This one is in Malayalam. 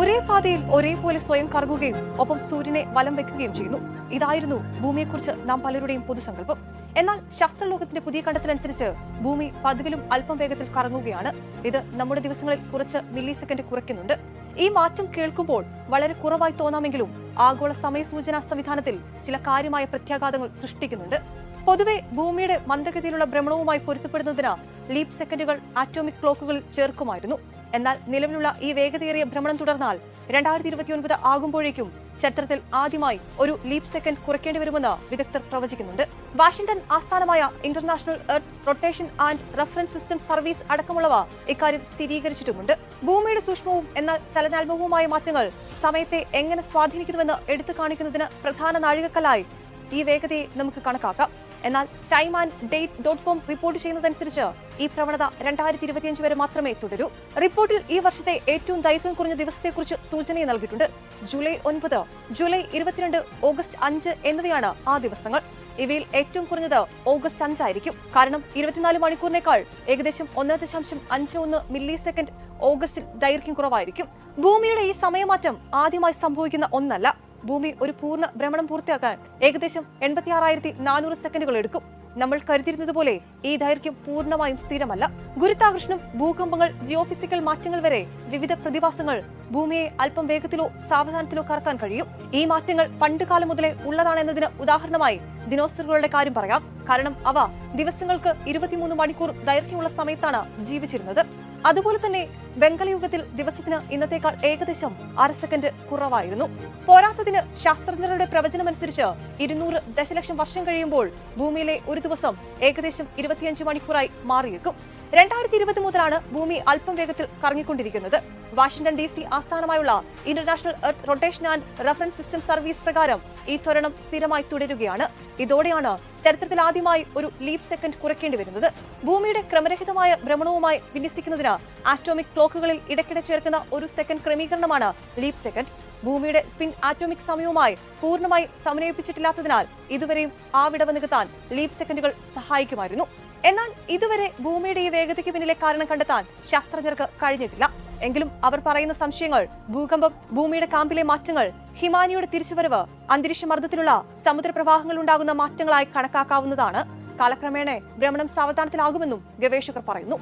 ഒരേ പാതയിൽ ഒരേപോലെ സ്വയം കറങ്ങുകയും ഒപ്പം സൂര്യനെ വലം വെക്കുകയും ചെയ്യുന്നു. ഇതായിരുന്നു ഭൂമിയെക്കുറിച്ച് നാം പലരുടെയും പൊതുസങ്കല്പം. എന്നാൽ ശാസ്ത്രലോകത്തിന്റെ പുതിയ കണ്ടെത്തലനുസരിച്ച് ഭൂമി പതിവിലും അല്പം വേഗത്തിൽ കറങ്ങുകയാണ്. ഇത് നമ്മുടെ ദിവസങ്ങളിൽ കുറച്ച് മില്ലി സെക്കൻഡ് കുറയ്ക്കുന്നുണ്ട്. ഈ മാറ്റം കേൾക്കുമ്പോൾ വളരെ കുറവായി തോന്നാമെങ്കിലും ആഗോള സമയ സൂചനാ സംവിധാനത്തിൽ ചില കാര്യമായ പ്രത്യാഘാതങ്ങൾ സൃഷ്ടിക്കുന്നുണ്ട്. പൊതുവെ ഭൂമിയുടെ മന്ദഗതിയിലുള്ള ഭ്രമണവുമായി പൊരുത്തപ്പെടുന്നതിന് ലീപ് സെക്കൻഡുകൾ ആറ്റോമിക് ക്ലോക്കുകളിൽ ചേർക്കുമായിരുന്നു. എന്നാൽ നിലവിലുള്ള ഈ വേഗതയേറിയ ഭ്രമണം തുടർന്നാൽ രണ്ടായിരത്തി ഇരുപത്തിയൊൻപത് ആകുമ്പോഴേക്കും ചരിത്രത്തിൽ ആദ്യമായി ഒരു ലീപ് സെക്കൻഡ് കുറയ്ക്കേണ്ടി വരുമെന്ന് വിദഗ്ധർ പ്രവചിക്കുന്നുണ്ട്. വാഷിംഗ്ടൺ ആസ്ഥാനമായ International Earth Rotation and Reference System Service അടക്കമുള്ളവ ഇക്കാര്യം സ്ഥിരീകരിച്ചിട്ടുമുണ്ട്. ഭൂമിയുടെ സൂക്ഷ്മവും എന്നാൽ ചലനാത്മകവുമായ മാറ്റങ്ങൾ സമയത്തെ എങ്ങനെ സ്വാധീനിക്കുന്നുവെന്ന് എടുത്തു കാണിക്കുന്നതിന് പ്രധാന നാഴികക്കല്ലായി ഈ വേഗതയെ നമുക്ക് കണക്കാക്കാം. എന്നാൽ time and date dot com report ചെയ്യുന്നതനുസരിച്ച് ഈ പ്രവണത രണ്ടായിരത്തി ഇരുപത്തിയഞ്ച് വരെ മാത്രമേ തുടരൂ. റിപ്പോർട്ടിൽ ഈ വർഷത്തെ ഏറ്റവും ദൈർഘ്യം കുറഞ്ഞ ദിവസത്തെക്കുറിച്ച് സൂചനയും നൽകിയിട്ടുണ്ട്. ജൂലൈ ഒൻപത് ജൂലൈ ഇരുപത്തിരണ്ട് ഓഗസ്റ്റ് അഞ്ച് എന്നിവയാണ് ആ ദിവസങ്ങൾ. ഇവയിൽ ഏറ്റവും കുറഞ്ഞത് ഓഗസ്റ്റ് അഞ്ചായിരിക്കും കാരണം ഇരുപത്തിനാല് മണിക്കൂറിനേക്കാൾ ഏകദേശം ഒന്ന് ദശാംശം അഞ്ച് ഒന്ന് മില്ലി സെക്കൻഡ് ഓഗസ്റ്റിൽ ദൈർഘ്യം കുറവായിരിക്കും. ഭൂമിയുടെ ഈ സമയമാറ്റം ആദ്യമായി സംഭവിക്കുന്ന ഒന്നല്ല. ഭൂമി ഒരു പൂർണ ഭ്രമണം പൂർത്തിയാക്കാൻ ഏകദേശം എൺപത്തി ആറായിരത്തി നാനൂറ് സെക്കൻഡുകൾ എടുക്കും. നമ്മൾ കരുതിയിരുന്നത് പോലെ ഈ ദൈർഘ്യം പൂർണമായും സ്ഥിരമല്ല. ഗുരുത്വാകർഷണം ഭൂകമ്പങ്ങൾ ജിയോഫിസിക്കൽ മാറ്റങ്ങൾ വരെ വിവിധ പ്രതിഭാസങ്ങൾ ഭൂമിയെ അല്പം വേഗത്തിലോ സാവധാനത്തിലോ കറക്കാൻ കഴിയും. ഈ മാറ്റങ്ങൾ പണ്ട് കാലം മുതലേ ഉള്ളതാണെന്നതിന് ഉദാഹരണമായി ദിനോസറുകളുടെ കാര്യം പറയാം. കാരണം അവ ദിവസങ്ങൾക്ക് ഇരുപത്തിമൂന്ന് മണിക്കൂർ ദൈർഘ്യമുള്ള സമയത്താണ് ജീവിച്ചിരുന്നത്. അതുപോലെ തന്നെ വെങ്കലയുഗത്തിൽ ദിവസത്തിന് ഇന്നത്തേക്കാൾ ഏകദേശം അര സെക്കൻഡ് കുറവായിരുന്നു. പോരാത്തതിന് ശാസ്ത്രജ്ഞരുടെ പ്രവചനമനുസരിച്ച് ഇരുന്നൂറ് ദശലക്ഷം വർഷം കഴിയുമ്പോൾ ഭൂമിയിലെ ഒരു ദിവസം ഏകദേശം ഇരുപത്തിയഞ്ച് മണിക്കൂറായി മാറിയേക്കും. രണ്ടായിരത്തി ഇരുപത് മുതലാണ് ഭൂമി അല്പം വേഗത്തിൽ കറങ്ങിക്കൊണ്ടിരിക്കുന്നത്. വാഷിംഗ്ടൺ ഡി സി ആസ്ഥാനമായുള്ള International Earth Rotation and Reference System Service പ്രകാരം ഈ ത്വരണം സ്ഥിരമായി തുടരുകയാണ്. ഇതോടെയാണ് ചരിത്രത്തിൽ ആദ്യമായി ഒരു ലീപ് സെക്കൻഡ് കുറയ്ക്കേണ്ടി വരുന്നത്. ഭൂമിയുടെ ക്രമരഹിതമായ ഭ്രമണവുമായി വിന്യസിക്കുന്നതിന് ആറ്റോമിക് ക്ലോക്കുകളിൽ ഇടയ്ക്കിടെ ചേർക്കുന്ന ഒരു സെക്കൻഡ് ക്രമീകരണമാണ് ലീപ് സെക്കൻഡ് ഭൂമിയുടെ സ്പിൻ ആറ്റോമിക് സമയവുമായി പൂർണമായി സമന്വയിപ്പിച്ചിട്ടില്ലാത്തതിനാൽ ഇതുവരെയും ആ വിടവ് നികത്താൻ ലീപ് സെക്കൻഡുകൾ സഹായിക്കുമായിരുന്നു. എന്നാൽ ഇതുവരെ ഭൂമിയുടെ ഈ വേഗതയ്ക്ക് പിന്നിലെ കാരണം കണ്ടെത്താൻ ശാസ്ത്രജ്ഞർക്ക് കഴിഞ്ഞിട്ടില്ല. എങ്കിലും അവർ പറയുന്ന സംശയങ്ങൾ ഭൂകമ്പം ഭൂമിയുടെ കാമ്പിലെ മാറ്റങ്ങൾ ഹിമാനിയുടെ തിരിച്ചുവരവ് അന്തരീക്ഷ മർദ്ദത്തിലുള്ള സമുദ്രപ്രവാഹങ്ങൾ ഉണ്ടാകുന്ന മാറ്റങ്ങളായി കണക്കാക്കാവുന്നതാണ്. കാലക്രമേണ ഭ്രമണം സാവധാനത്തിലാകുമെന്നും ഗവേഷകർ പറയുന്നു.